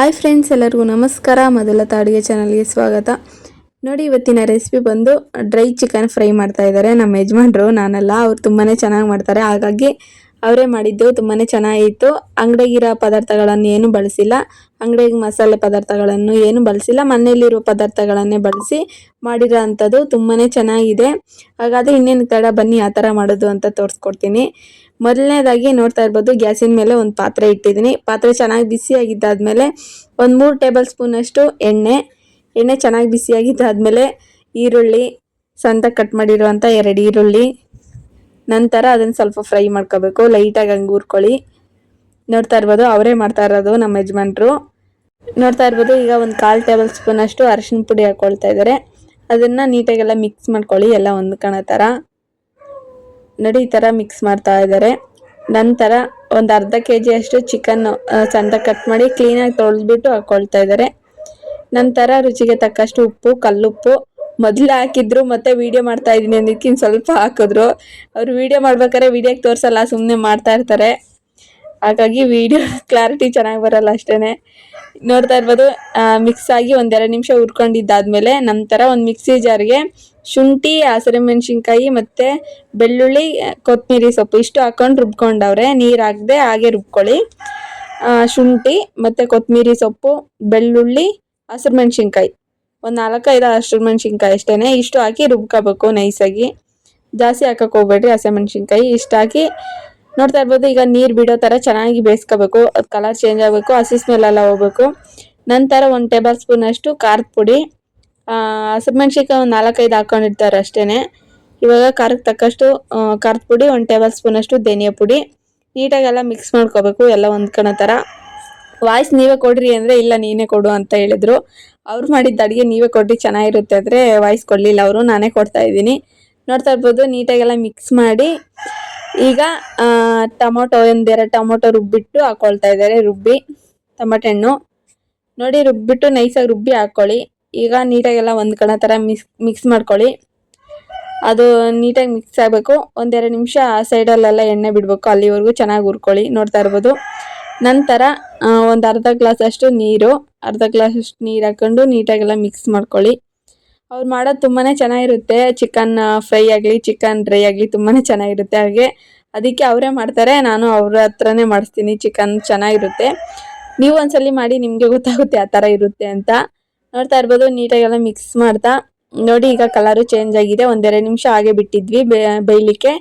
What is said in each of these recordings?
Hi friends ಎಲ್ಲರಿಗೂ ನಮಸ್ಕಾರ. ಮೊದಲ ಅಡುಗೆ ಚಾನಲ್ಗೆ ಸ್ವಾಗತ. ನೋಡಿ, ಇವತ್ತಿನ ರೆಸಿಪಿ ಬಂದು ಡ್ರೈ ಚಿಕನ್ ಫ್ರೈ ಮಾಡ್ತಾ ಇದ್ದಾರೆ. ನಮ್ಮ ಯಜಮಾನ್ರು, ನಾನಲ್ಲ, ಅವ್ರು ತುಂಬಾ ಚೆನ್ನಾಗಿ ಮಾಡ್ತಾರೆ. ಹಾಗಾಗಿ ಅವರೇ ಮಾಡಿದ್ದು ತುಂಬಾ ಚೆನ್ನಾಗಿತ್ತು. ಅಂಗಡಿಗಿರೋ ಪದಾರ್ಥಗಳನ್ನು ಏನು ಬಳಸಿಲ್ಲ. ಅಂಗಡಿಗೆ ಮಸಾಲೆ ಪದಾರ್ಥಗಳನ್ನು ಏನು ಬಳಸಿಲ್ಲ. ಮನೆಯಲ್ಲಿರೋ ಪದಾರ್ಥಗಳನ್ನೇ ಬಳಸಿ ಮಾಡಿರೋ ಅಂಥದ್ದು ತುಂಬಾ ಚೆನ್ನಾಗಿದೆ. ಹಾಗಾದರೆ ಇನ್ನೇನು ತಡ, ಬನ್ನಿ, ಆ ಥರ ಮಾಡೋದು ಅಂತ ತೋರಿಸ್ಕೊಡ್ತೀನಿ. ಮೊದಲನೇದಾಗಿ ನೋಡ್ತಾ ಇರ್ಬೋದು, ಗ್ಯಾಸಿನ ಮೇಲೆ ಒಂದು ಪಾತ್ರೆ ಇಟ್ಟಿದ್ದೀನಿ. ಪಾತ್ರೆ ಚೆನ್ನಾಗಿ ಬಿಸಿಯಾಗಿದ್ದಾದಮೇಲೆ ಒಂದು ಮೂರು ಟೇಬಲ್ ಸ್ಪೂನಷ್ಟು ಎಣ್ಣೆ. ಎಣ್ಣೆ ಚೆನ್ನಾಗಿ ಬಿಸಿಯಾಗಿದ್ದಾದಮೇಲೆ ಈರುಳ್ಳಿ ಸಂತ ಕಟ್ ಮಾಡಿರುವಂಥ ಎರಡು ಈರುಳ್ಳಿ. ನಂತರ ಅದನ್ನು ಸ್ವಲ್ಪ ಫ್ರೈ ಮಾಡ್ಕೋಬೇಕು, ಲೈಟಾಗಿ ಹಂಗೆ ಊರ್ಕೊಳ್ಳಿ ನೋಡ್ತಾ ಇರ್ಬೋದು, ಅವರೇ ಮಾಡ್ತಾ ಇರೋದು ನಮ್ಮ ಯಜಮಾನ್ರು. ನೋಡ್ತಾ ಇರ್ಬೋದು, ಈಗ ಒಂದು ಕಾಲು ಟೇಬಲ್ ಸ್ಪೂನ್ ಅಷ್ಟು ಅರಿಶಿನ ಪುಡಿ ಹಾಕ್ಕೊಳ್ತಾ ಇದ್ದಾರೆ. ಅದನ್ನು ನೀಟಾಗೆಲ್ಲ ಮಿಕ್ಸ್ ಮಾಡ್ಕೊಳ್ಳಿ, ಎಲ್ಲ ಹೊಂದ್ಕೊಳ್ಳೋ ಥರ ನೋಡಿ ಈ ಥರ ಮಿಕ್ಸ್ ಮಾಡ್ತಾ ಇದ್ದಾರೆ ನಂತರ ಒಂದು ಅರ್ಧ ಕೆ ಜಿ ಅಷ್ಟು ಚಿಕನ್ ಚಂದ ಕಟ್ ಮಾಡಿ ಕ್ಲೀನಾಗಿ ತೊಳೆದ್ಬಿಟ್ಟು ಹಾಕ್ಕೊಳ್ತಾ ಇದ್ದಾರೆ ನಂತರ ರುಚಿಗೆ ತಕ್ಕಷ್ಟು ಉಪ್ಪು, ಕಲ್ಲುಪ್ಪು. ಮೊದಲು ಹಾಕಿದ್ರು ಮತ್ತೆ ವಿಡಿಯೋ ಮಾಡ್ತಾ ಇದ್ದೀನಿ ಅಂದಿದ್ದಕ್ಕಿಂತ ಸ್ವಲ್ಪ ಹಾಕಿದ್ರು. ಅವ್ರು ವಿಡಿಯೋ ಮಾಡ್ಬೇಕಾದ್ರೆ ವಿಡಿಯೋಗೆ ತೋರಿಸಲ್ಲ ಸುಮ್ಮನೆ ಮಾಡ್ತಾ ಇರ್ತಾರೆ. ಹಾಗಾಗಿ ವಿಡಿಯೋ ಕ್ಲಾರಿಟಿ ಚೆನ್ನಾಗಿ ಬರಲ್ಲ ಅಷ್ಟೇ ನೋಡ್ತಾ ಇರ್ಬೋದು ಮಿಕ್ಸ್ ಆಗಿ ಒಂದೆರಡು ನಿಮಿಷ ಹುರ್ಕೊಂಡಿದ್ದಾದ್ಮೇಲೆ ನಂತರ ಒಂದು ಮಿಕ್ಸಿ ಜಾರ್ಗೆ ಶುಂಠಿ ಹಸಿರುಮೆಣ್ಸಿನ್ಕಾಯಿ ಮತ್ತು ಬೆಳ್ಳುಳ್ಳಿ ಕೊತ್ತಂಬರಿ ಸೊಪ್ಪು ಇಷ್ಟು ಹಾಕೊಂಡು ರುಬ್ಕೊಂಡವ್ರೆ. ನೀರು ಹಾಕದೆ ಹಾಗೆ ರುಬ್ಕೊಳ್ಳಿ. ಶುಂಠಿ ಮತ್ತು ಕೊತ್ತಂಬರಿ ಸೊಪ್ಪು, ಬೆಳ್ಳುಳ್ಳಿ, ಹಸಿರು ಮೆಣಸಿನ್ಕಾಯಿ. ಒಂದು ನಾಲ್ಕೈದು ಹಸಿರು ಮೆಣಸಿನ್ಕಾಯಿ ಅಷ್ಟೇ ಇಷ್ಟು ಹಾಕಿ ರುಬ್ಕೋಬೇಕು ನೈಸಾಗಿ. ಜಾಸ್ತಿ ಹಾಕಕ್ಕೆ ಹೋಗ್ಬೇಡ್ರಿ ಹಸಿಮೆಣ್ಸಿನ್ಕಾಯಿ ಇಷ್ಟು ಹಾಕಿ ನೋಡ್ತಾ ಇರ್ಬೋದು, ಈಗ ನೀರು ಬಿಡೋ ಥರ ಚೆನ್ನಾಗಿ ಬೇಯಿಸ್ಕೋಬೇಕು. ಅದು ಕಲರ್ ಚೇಂಜ್ ಆಗಬೇಕು, ಹಸಿ ಸ್ಮೆಲ್ ಎಲ್ಲ ಹೋಗ್ಬೇಕು. ನಂತರ ಒಂದು ಟೇಬಲ್ ಸ್ಪೂನ್ ಅಷ್ಟು ಖಾರದ ಪುಡಿ. ಹಸಿಮೆಣ್ಸಿನ್ಕಾಯಿ ಒಂದು ನಾಲ್ಕೈದು ಹಾಕೊಂಡಿರ್ತಾರೆ ಅಷ್ಟೇ ಇವಾಗ ಖಾರಕ್ಕೆ ತಕ್ಕಷ್ಟು ಖಾರದ ಪುಡಿ, ಒಂದು ಟೇಬಲ್ ಸ್ಪೂನಷ್ಟು ಧನಿಯಾ ಪುಡಿ. ನೀಟಾಗೆಲ್ಲ ಮಿಕ್ಸ್ ಮಾಡ್ಕೋಬೇಕು, ಎಲ್ಲ ಹೊಂದ್ಕೊಳೋ ಥರ ವಾಯ್ಸ್ ನೀವೇ ಕೊಡ್ರಿ ಅಂದರೆ, ಇಲ್ಲ ನೀನೇ ಕೊಡು ಅಂತ ಹೇಳಿದರು. ಅವ್ರು ಮಾಡಿದ್ದ ಅಡುಗೆ ನೀವೇ ಕೊಡ್ರಿ, ಚೆನ್ನಾಗಿರುತ್ತೆ ಅಂದರೆ ವಾಯ್ಸ್ ಕೊಡಲಿಲ್ಲ ಅವರು, ನಾನೇ ಕೊಡ್ತಾ ಇದ್ದೀನಿ. ನೋಡ್ತಾ ಇರ್ಬೋದು ನೀಟಾಗೆಲ್ಲ ಮಿಕ್ಸ್ ಮಾಡಿ. ಈಗ ಟೊಮೊಟೊ ಒಂದೆರಡು ಟೊಮೊಟೊ ರುಬ್ಬಿಟ್ಟು ಹಾಕೊಳ್ತಾ ಇದ್ದಾರೆ, ರುಬ್ಬಿ. ಟೊಮೊಟೊ ಹಣ್ಣು. ನೋಡಿ, ರುಬ್ಬಿಟ್ಟು ನೈಸಾಗಿ ರುಬ್ಬಿ ಹಾಕ್ಕೊಳ್ಳಿ ಈಗ ನೀಟಾಗೆಲ್ಲ ಒಂದು ಕಣ ಥರ ಮಿಕ್ಸ್ ಮಿಕ್ಸ್ ಮಾಡ್ಕೊಳ್ಳಿ. ಅದು ನೀಟಾಗಿ ಮಿಕ್ಸ್ ಆಗಬೇಕು. ಒಂದೆರಡು ನಿಮಿಷ ಆ ಸೈಡಲ್ಲೆಲ್ಲ ಎಣ್ಣೆ ಬಿಡಬೇಕು. ಅಲ್ಲಿವರೆಗೂ ಚೆನ್ನಾಗಿ ಹುರ್ಕೊಳ್ಳಿ. ನೋಡ್ತಾ ಇರ್ಬೋದು. ನಂತರ ಒಂದು ಅರ್ಧ ಗ್ಲಾಸ್ ಅಷ್ಟು ನೀರು. ಅರ್ಧ ಗ್ಲಾಸ್ ಅಷ್ಟು ನೀರು ಹಾಕ್ಕೊಂಡು ನೀಟಾಗೆಲ್ಲ ಮಿಕ್ಸ್ ಮಾಡ್ಕೊಳ್ಳಿ. ಅವ್ರು ಮಾಡೋದು ತುಂಬಾ ಚೆನ್ನಾಗಿರುತ್ತೆ. ಚಿಕನ್ ಫ್ರೈ ಆಗಲಿ, ಚಿಕನ್ ಡ್ರೈ ಆಗಲಿ ತುಂಬಾ ಚೆನ್ನಾಗಿರುತ್ತೆ. ಹಾಗೆ ಅದಕ್ಕೆ ಅವರೇ ಮಾಡ್ತಾರೆ, ನಾನು ಅವ್ರ ಹತ್ರನೇ ಮಾಡಿಸ್ತೀನಿ ಚಿಕನ್ ಚೆನ್ನಾಗಿರುತ್ತೆ. ನೀವು ಒಂದ್ಸಲ ಮಾಡಿ ನಿಮಗೆ ಗೊತ್ತಾಗುತ್ತೆ ಆ ಥರ ಇರುತ್ತೆ ಅಂತ. ನೋಡ್ತಾ ಇರ್ಬೋದು, ನೀಟಾಗೆಲ್ಲ ಮಿಕ್ಸ್ ಮಾಡ್ತಾ. ನೋಡಿ, ಈಗ ಕಲರು ಚೇಂಜ್ ಆಗಿದೆ, ಒಂದೆರಡು ನಿಮಿಷ ಹಾಗೆ ಬಿಟ್ಟಿದ್ವಿ ಬೇಯಲಿಕ್ಕೆ.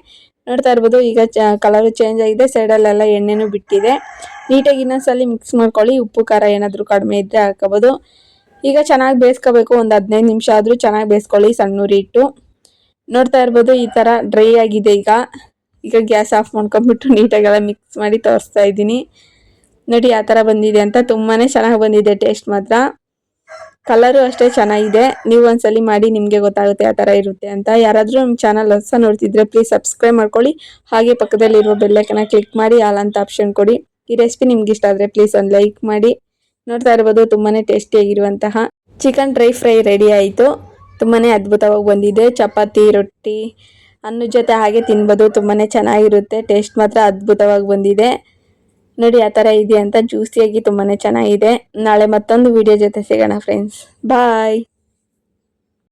ನೋಡ್ತಾ ಇರ್ಬೋದು, ಈಗ ಚ ಕಲರು ಚೇಂಜ್ ಆಗಿದೆ ಸೈಡಲ್ಲೆಲ್ಲ ಎಣ್ಣೆನೂ ಬಿಟ್ಟಿದೆ. ನೀಟಾಗಿ ಇನ್ನೊಂದ್ಸಲಿ ಮಿಕ್ಸ್ ಮಾಡ್ಕೊಳ್ಳಿ, ಉಪ್ಪು, ಖಾರ ಏನಾದರೂ ಕಡಿಮೆ ಇದ್ದರೆ ಹಾಕೋಬೋದು ಈಗ ಚೆನ್ನಾಗಿ ಬೇಯಿಸ್ಕೋಬೇಕು, ಒಂದು ಹದಿನೈದು ನಿಮಿಷ ಆದರೂ ಚೆನ್ನಾಗಿ ಬೇಯಿಸ್ಕೊಳ್ಳಿ ಸಣ್ಣ ಉರಿ ಇಟ್ಟು ನೋಡ್ತಾ ಇರ್ಬೋದು, ಈ ಥರ ಡ್ರೈ ಆಗಿದೆ ಈಗ. ಈಗ ಗ್ಯಾಸ್ ಆಫ್ ಮಾಡ್ಕೊಂಬಿಟ್ಟು ನೀಟಾಗೆಲ್ಲ ಮಿಕ್ಸ್ ಮಾಡಿ ತೋರಿಸ್ತಾ ಇದ್ದೀನಿ. ನೋಡಿ ಯಾವ ಥರ ಬಂದಿದೆ ಅಂತ ತುಂಬಾ ಚೆನ್ನಾಗಿ ಬಂದಿದೆ ಟೇಸ್ಟ್ ಮಾತ್ರ. ಕಲರು ಅಷ್ಟೇ ಚೆನ್ನಾಗಿದೆ. ನೀವು ಒಂದ್ಸಲಿ ಮಾಡಿ ನಿಮಗೆ ಗೊತ್ತಾಗುತ್ತೆ ಯಾವ ಥರ ಇರುತ್ತೆ ಅಂತ. ಯಾರಾದರೂ ನಮ್ಮ ಚಾನಲ್ ಹೊಸ ನೋಡ್ತಿದ್ರೆ ಪ್ಲೀಸ್ ಸಬ್ಸ್ಕ್ರೈಬ್ ಮಾಡ್ಕೊಳ್ಳಿ. ಹಾಗೆ ಪಕ್ಕದಲ್ಲಿರುವ ಬೆಲ್ಲೈಕನ್ನ ಕ್ಲಿಕ್ ಮಾಡಿ ಆಲ್ ಅಂತ ಆಪ್ಷನ್ ಕೊಡಿ. ಈ ರೆಸಿಪಿ ನಿಮ್ಗೆ ಇಷ್ಟ ಆದರೆ ಪ್ಲೀಸ್ ಒಂದು ಲೈಕ್ ಮಾಡಿ. ನೋಡ್ತಾ ಇರ್ಬೋದು ತುಂಬಾ ಟೇಸ್ಟಿಯಾಗಿರುವಂತಹ ಚಿಕನ್ ಡ್ರೈ ಫ್ರೈ ರೆಡಿ ಆಯಿತು. ತುಂಬಾ ಅದ್ಭುತವಾಗಿ ಬಂದಿದೆ. ಚಪಾತಿ, ರೊಟ್ಟಿ ಅನ್ನದ ಜೊತೆ ಹಾಗೆ ತಿನ್ಬೋದು ತುಂಬಾ ಚೆನ್ನಾಗಿರುತ್ತೆ ಟೇಸ್ಟ್ ಮಾತ್ರ ಅದ್ಭುತವಾಗಿ ಬಂದಿದೆ. ನೋಡಿ, ಆ ಥರ ಇದೆ ಅಂತ ಜ್ಯೂಸಿಯಾಗಿ ತುಂಬಾ ಚೆನ್ನಾಗಿದೆ. ನಾಳೆ ಮತ್ತೊಂದು ವಿಡಿಯೋ ಜೊತೆ ಸಿಗೋಣ ಫ್ರೆಂಡ್ಸ್ ಬಾಯ್